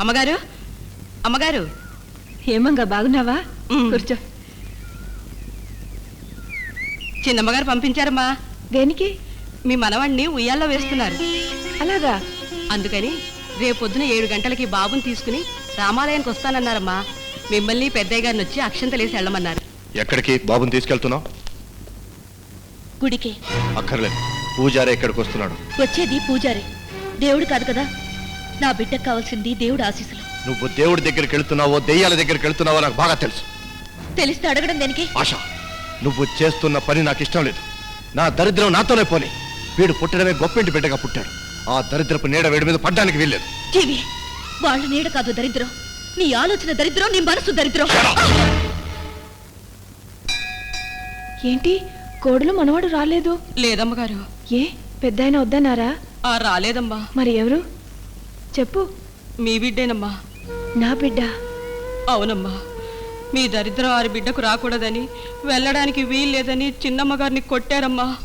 అమ్మగారు? అమ్మగారు? ఏమంగా బాగున్నావా. కూర్చో. చిన్నమ్మగారు పంపించారమ్మా. దేనికి? మీ మనవణ్ణి ఉయ్యాల్లో వేస్తున్నారు. అలాగా? అందుకని రేపొద్దున ఏడు గంటలకి బాబుని తీసుకుని రామాలయానికి వస్తానన్నారమ్మా. మిమ్మల్ని పెద్దయ్య గారిని వచ్చి అక్షంతలేసి వెళ్ళమన్నారు. ఎక్కడికి బాబుని తీసుకెళ్తున్నావు? గుడికి. అక్కర్లేదు. పూజారే ఇక్కడికి వస్తున్నాడు. వచ్చేది పూజారి. దేవుడు కాదు కదా? నా బిడ్డకు కావాల్సింది దేవుడు ఆశీస్సులు. నువ్వు దేవుడి దగ్గరికి వెళ్తున్నావో దెయ్యాల దగ్గరికి వెళ్తున్నావో నాకు బాగా తెలుసు. తెలిస్తే అడగడం దేనికి? ఆశ నువ్వు చేస్తున్న పని నాకు ఇష్టం లేదు. నా దరిద్రం నాతోనే పోని. వీడు పుట్టడమే గొప్పింటి బిడ్డగా పుట్టాడు. ఆ దరిద్రపు నీడ వీడి మీద పడ్డానికి వీల్లేదు. జీవి వాళ్ళ నీడ కాదు దరిద్రం. నీ ఆలోచన దరిద్రం నీ మనసు దరిద్రం. ఏంటి? కోడలు మనవాడు రాలేదు. లేదమ్మగారు. ఏ పెద్దాయన వద్దన్నారా? ఆ రాలేదమ్మా. మరి ఎవరు? చెప్పు. మీ బిడ్డేనమ్మా. నా బిడ్డ? అవునమ్మా. మీ దరిద్రం వారి బిడ్డకు రాకూడదని వెళ్ళడానికి వీల్లేదని చిన్నమ్మగారిని కొట్టారమ్మా.